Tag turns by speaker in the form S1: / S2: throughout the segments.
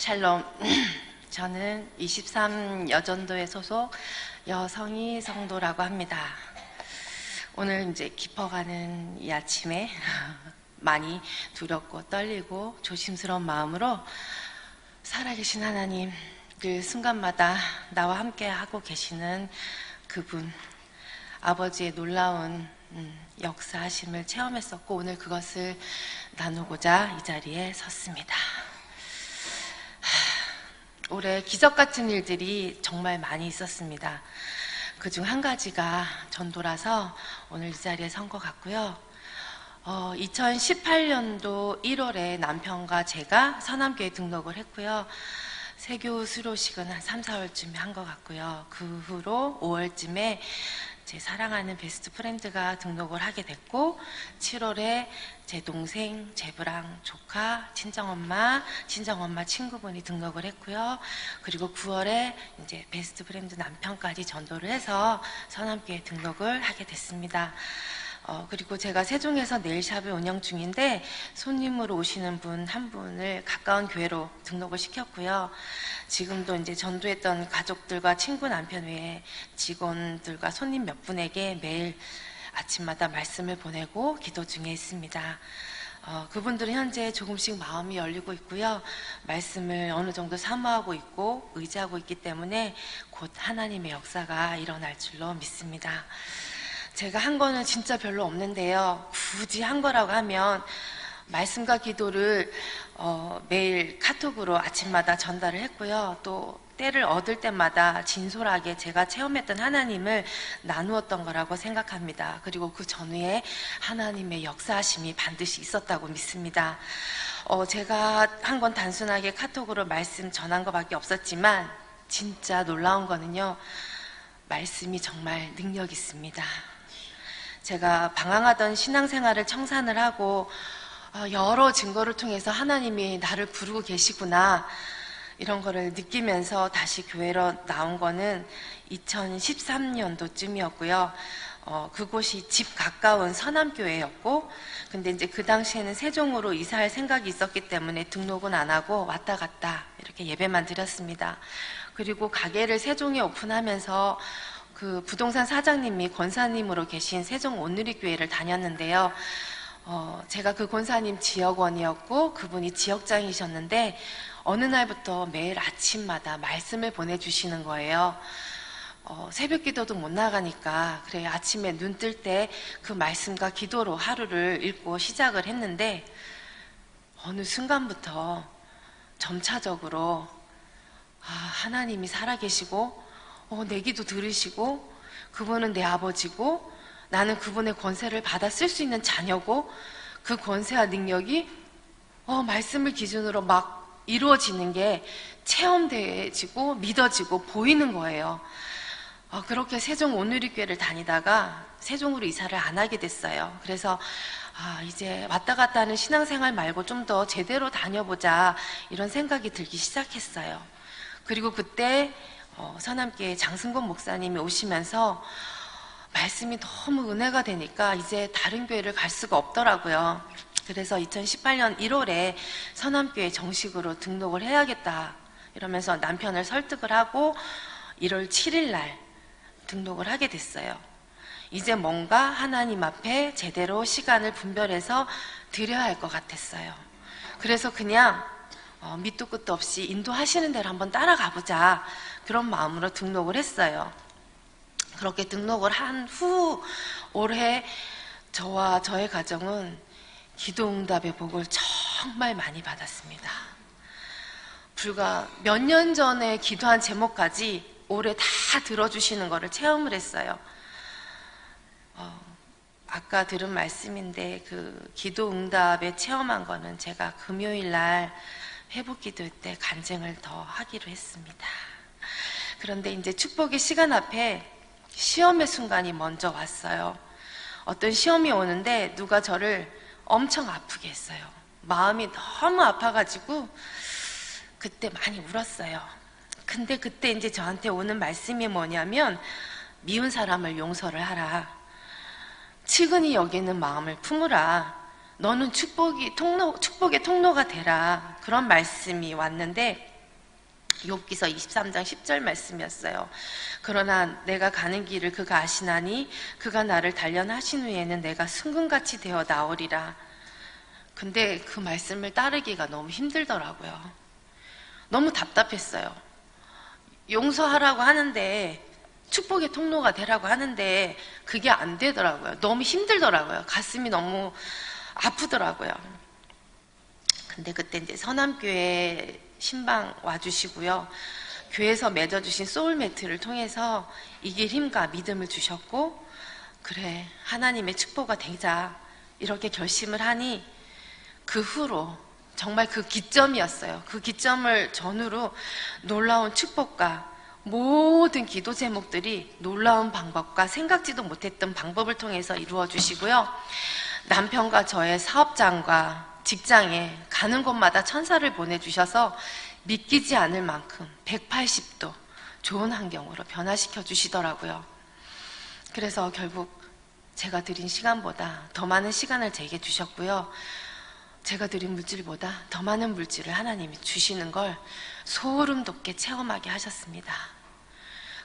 S1: 샬롬. 저는 23 여전도의 소속 여성희 성도라고 합니다. 오늘 이제 깊어가는 이 아침에 많이 두렵고 떨리고 조심스러운 마음으로 살아계신 하나님 그 순간마다 나와 함께 하고 계시는 그분 아버지의 놀라운 음, 역사하심을 체험했었고 오늘 그것을 나누고자 이 자리에 섰습니다. 하, 올해 기적 같은 일들이 정말 많이 있었습니다. 그 중 한 가지가 전도라서 오늘 이 자리에 선 것 같고요. 어, 2018년도 1월에 남편과 제가 서남교회 등록을 했고요. 세교 수료식은 한 3, 4월쯤에 한 것 같고요. 그 후로 5월쯤에 제 사랑하는 베스트 프렌드가 등록을 하게 됐고 7월에 제 동생, 제부랑 조카, 친정엄마, 친정엄마 친구분이 등록을 했고요. 그리고 9월에 이제 베스트 프렌드 남편까지 전도를 해서 서남교회 등록을 하게 됐습니다. 어, 그리고 제가 세종에서 네일샵을 운영 중인데 손님으로 오시는 분 한 분을 가까운 교회로 등록을 시켰고요. 지금도 이제 전도했던 가족들과 친구 남편 외에 직원들과 손님 몇 분에게 매일 아침마다 말씀을 보내고 기도 중에 있습니다. 어, 그분들은 현재 조금씩 마음이 열리고 있고요. 말씀을 어느 정도 사모하고 있고 의지하고 있기 때문에 곧 하나님의 역사가 일어날 줄로 믿습니다. 제가 한 거는 진짜 별로 없는데요. 굳이 한 거라고 하면 말씀과 기도를 어, 매일 카톡으로 아침마다 전달을 했고요. 또 때를 얻을 때마다 진솔하게 제가 체험했던 하나님을 나누었던 거라고 생각합니다. 그리고 그 전후에 하나님의 역사하심이 반드시 있었다고 믿습니다. 어, 제가 한 건 단순하게 카톡으로 말씀 전한 것밖에 없었지만 진짜 놀라운 거는요. 말씀이 정말 능력 있습니다. 제가 방황하던 신앙생활을 청산을 하고 어, 여러 증거를 통해서 하나님이 나를 부르고 계시구나 이런 거를 느끼면서 다시 교회로 나온 거는 2013년도쯤이었고요. 어, 그곳이 집 가까운 서남교회였고, 근데 이제 그 당시에는 세종으로 이사할 생각이 있었기 때문에 등록은 안 하고 왔다 갔다 이렇게 예배만 드렸습니다. 그리고 가게를 세종에 오픈하면서 그 부동산 사장님이 권사님으로 계신 세종 온누리교회를 다녔는데요. 어, 제가 그 권사님 지역원이었고 그분이 지역장이셨는데 어느 날부터 매일 아침마다 말씀을 보내주시는 거예요. 어, 새벽 기도도 못 나가니까 그래 아침에 눈 뜰 때 그 말씀과 기도로 하루를 읽고 시작을 했는데 어느 순간부터 점차적으로 아, 하나님이 살아계시고 어, 내 기도 들으시고 그분은 내 아버지고 나는 그분의 권세를 받아 쓸 수 있는 자녀고 그 권세와 능력이 어, 말씀을 기준으로 막 이루어지는 게 체험되어지고 믿어지고 보이는 거예요. 어, 그렇게 세종 온누리교회를 다니다가 세종으로 이사를 안 하게 됐어요. 그래서 아, 이제 왔다 갔다 하는 신앙생활 말고 좀 더 제대로 다녀보자 이런 생각이 들기 시작했어요. 그리고 그때 어, 서남교회 장승곤 목사님이 오시면서 말씀이 너무 은혜가 되니까 이제 다른 교회를 갈 수가 없더라고요. 그래서 2018년 1월에 서남교회 정식으로 등록을 해야겠다 이러면서 남편을 설득을 하고 1월 7일 날 등록을 하게 됐어요. 이제 뭔가 하나님 앞에 제대로 시간을 분별해서 드려야 할 것 같았어요. 그래서 그냥 어, 밑도 끝도 없이 인도하시는 대로 한번 따라가 보자. 그런 마음으로 등록을 했어요. 그렇게 등록을 한 후 올해 저와 저의 가정은 기도응답의 복을 정말 많이 받았습니다. 불과 몇 년 전에 기도한 제목까지 올해 다 들어주시는 것을 체험을 했어요. 어, 아까 들은 말씀인데 그 기도응답에 체험한 거는 제가 금요일 날 회복 기도 때 간증을 더 하기로 했습니다. 그런데 이제 축복의 시간 앞에 시험의 순간이 먼저 왔어요. 어떤 시험이 오는데 누가 저를 엄청 아프게 했어요. 마음이 너무 아파가지고 그때 많이 울었어요. 근데 그때 이제 저한테 오는 말씀이 뭐냐면 미운 사람을 용서를 하라. 측은히 여기는 마음을 품으라. 너는 축복이 통로, 축복의 통로가 되라. 그런 말씀이 왔는데 욥기서 23장 10절 말씀이었어요. 그러나 내가 가는 길을 그가 아시나니 그가 나를 단련하신 후에는 내가 순금같이 되어 나오리라. 근데 그 말씀을 따르기가 너무 힘들더라고요. 너무 답답했어요. 용서하라고 하는데 축복의 통로가 되라고 하는데 그게 안 되더라고요. 너무 힘들더라고요. 가슴이 너무 아프더라고요. 근데 그때 이제 선암교회 신방 와주시고요. 교회에서 맺어주신 소울매트를 통해서 이길 힘과 믿음을 주셨고, 그래, 하나님의 축복가 되자. 이렇게 결심을 하니, 그 후로 정말 그 기점이었어요. 그 기점을 전후로 놀라운 축복과 모든 기도 제목들이 놀라운 방법과 생각지도 못했던 방법을 통해서 이루어 주시고요. 남편과 저의 사업장과 직장에 가는 곳마다 천사를 보내주셔서 믿기지 않을 만큼 180도 좋은 환경으로 변화시켜 주시더라고요. 그래서 결국 제가 드린 시간보다 더 많은 시간을 제게 주셨고요. 제가 드린 물질보다 더 많은 물질을 하나님이 주시는 걸 소름 돋게 체험하게 하셨습니다.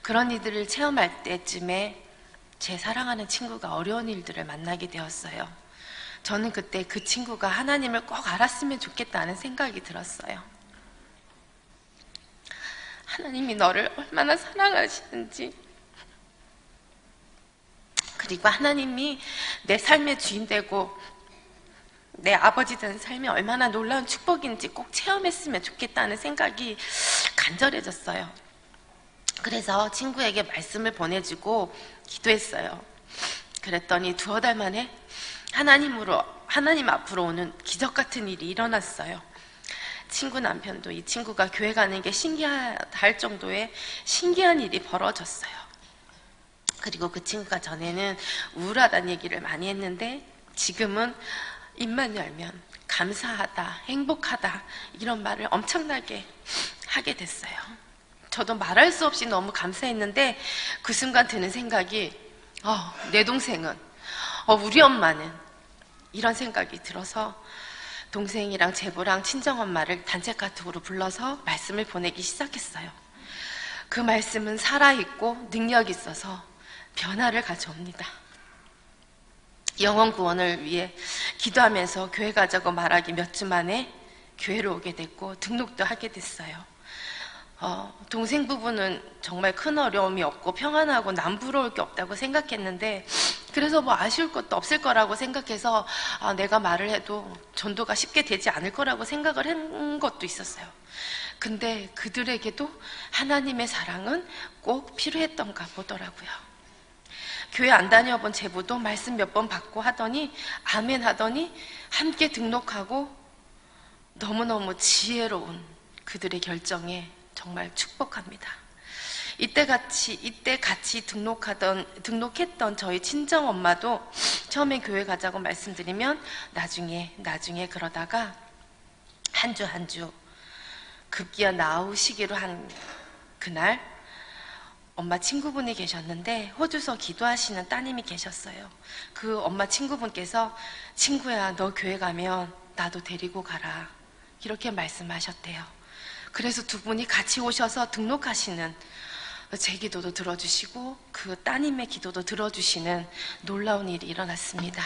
S1: 그런 이들을 체험할 때쯤에 제 사랑하는 친구가 어려운 일들을 만나게 되었어요. 저는 그때 그 친구가 하나님을 꼭 알았으면 좋겠다는 생각이 들었어요. 하나님이 너를 얼마나 사랑하시는지, 그리고 하나님이 내 삶의 주인 되고 내 아버지 된 삶이 얼마나 놀라운 축복인지 꼭 체험했으면 좋겠다는 생각이 간절해졌어요. 그래서 친구에게 말씀을 보내주고 기도했어요. 그랬더니 두어 달 만에 하나님으로 하나님 앞으로 오는 기적 같은 일이 일어났어요. 친구 남편도 이 친구가 교회 가는 게 신기할 정도의 신기한 일이 벌어졌어요. 그리고 그 친구가 전에는 우울하다는 얘기를 많이 했는데 지금은 입만 열면 감사하다, 행복하다 이런 말을 엄청나게 하게 됐어요. 저도 말할 수 없이 너무 감사했는데 그 순간 드는 생각이 어, 내 동생은 어, 우리 엄마는 이런 생각이 들어서 동생이랑 제부랑 친정엄마를 단체 카톡으로 불러서 말씀을 보내기 시작했어요. 그 말씀은 살아있고 능력 있어서 변화를 가져옵니다. 영원 구원을 위해 기도하면서 교회 가자고 말하기 몇 주 만에 교회로 오게 됐고 등록도 하게 됐어요. 어, 동생 부부는 정말 큰 어려움이 없고 평안하고 남부러울 게 없다고 생각했는데 그래서 뭐 아쉬울 것도 없을 거라고 생각해서 아, 내가 말을 해도 전도가 쉽게 되지 않을 거라고 생각을 한 것도 있었어요. 근데 그들에게도 하나님의 사랑은 꼭 필요했던가 보더라고요. 교회 안 다녀본 제부도 말씀 몇 번 받고 하더니 아멘 하더니 함께 등록하고 너무너무 지혜로운 그들의 결정에 정말 축복합니다. 이때 같이 이때 같이 등록하던 등록했던 저희 친정 엄마도 처음에 교회 가자고 말씀드리면 나중에 나중에 그러다가 한 주 한 주 급기야 나오시기로 한 그날 엄마 친구분이 계셨는데 호주서 기도하시는 따님이 계셨어요. 그 엄마 친구분께서 친구야 너 교회 가면 나도 데리고 가라 이렇게 말씀하셨대요. 그래서 두 분이 같이 오셔서 등록하시는 제 기도도 들어주시고 그 따님의 기도도 들어주시는 놀라운 일이 일어났습니다.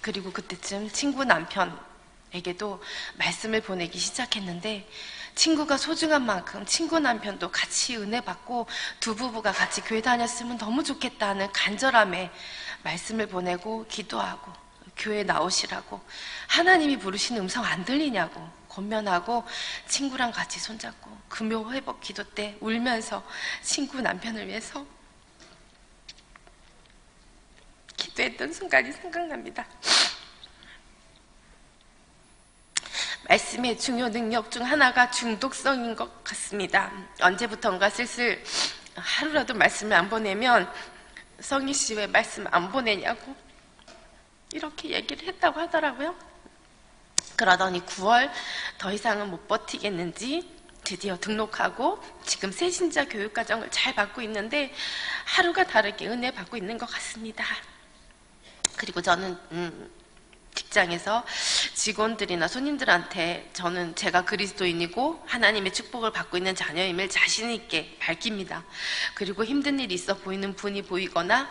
S1: 그리고 그때쯤 친구 남편에게도 말씀을 보내기 시작했는데 친구가 소중한 만큼 친구 남편도 같이 은혜 받고 두 부부가 같이 교회 다녔으면 너무 좋겠다는 간절함에 말씀을 보내고 기도하고 교회 나오시라고 하나님이 부르시는 음성 안 들리냐고 권면하고 친구랑 같이 손잡고 금요 회복 기도 때 울면서 친구 남편을 위해서 기도했던 순간이 생각납니다. 말씀의 중요 능력 중 하나가 중독성인 것 같습니다. 언제부턴가 슬슬 하루라도 말씀을 안 보내면 성희 씨 왜 말씀 안 보내냐고 이렇게 얘기를 했다고 하더라고요. 그러더니 9월 더 이상은 못 버티겠는지 드디어 등록하고 지금 새신자 교육과정을 잘 받고 있는데 하루가 다르게 은혜 받고 있는 것 같습니다. 그리고 저는 음, 직장에서 직원들이나 손님들한테 저는 제가 그리스도인이고 하나님의 축복을 받고 있는 자녀임을 자신 있게 밝힙니다. 그리고 힘든 일이 있어 보이는 분이 보이거나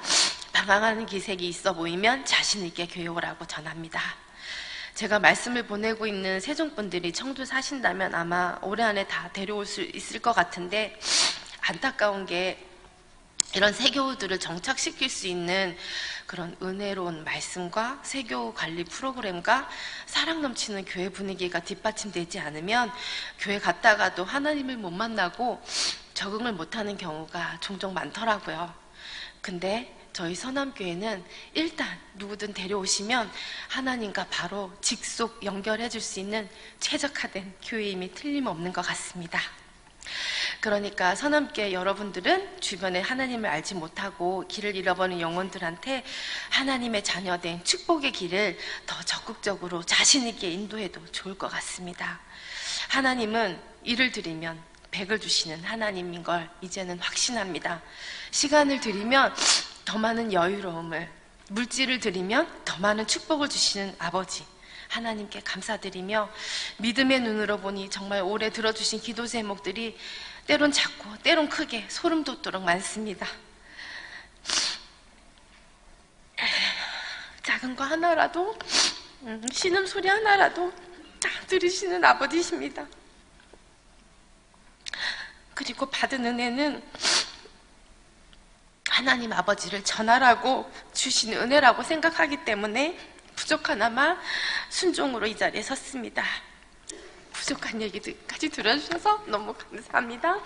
S1: 방황하는 기색이 있어 보이면 자신 있게 교육을 하고 전합니다. 제가 말씀을 보내고 있는 세종분들이 청주 사신다면 아마 올해 안에 다 데려올 수 있을 것 같은데 안타까운 게 이런 세교우들을 정착시킬 수 있는 그런 은혜로운 말씀과 세교 관리 프로그램과 사랑 넘치는 교회 분위기가 뒷받침되지 않으면 교회 갔다가도 하나님을 못 만나고 적응을 못하는 경우가 종종 많더라고요. 근데 저희 서남교회는 일단 누구든 데려오시면 하나님과 바로 직속 연결해 줄 수 있는 최적화된 교회임이 틀림없는 것 같습니다. 그러니까 서남교회 여러분들은 주변에 하나님을 알지 못하고 길을 잃어버린 영혼들한테 하나님의 자녀된 축복의 길을 더 적극적으로 자신있게 인도해도 좋을 것 같습니다. 하나님은 일을 드리면 백을 주시는 하나님인 걸 이제는 확신합니다. 시간을 드리면 더 많은 여유로움을, 물질을 드리면 더 많은 축복을 주시는 아버지. 하나님께 감사드리며 믿음의 눈으로 보니 정말 오래 들어주신 기도 제목들이 때론 작고 때론 크게 소름 돋도록 많습니다. 작은 거 하나라도 음, 신음 소리 하나라도 다 들으시는 아버지십니다. 그리고 받은 은혜는 하나님 아버지를 전하라고 주신 은혜라고 생각하기 때문에 부족하나마 순종으로 이 자리에 섰습니다. 부족한 얘기까지 들어주셔서 너무 감사합니다.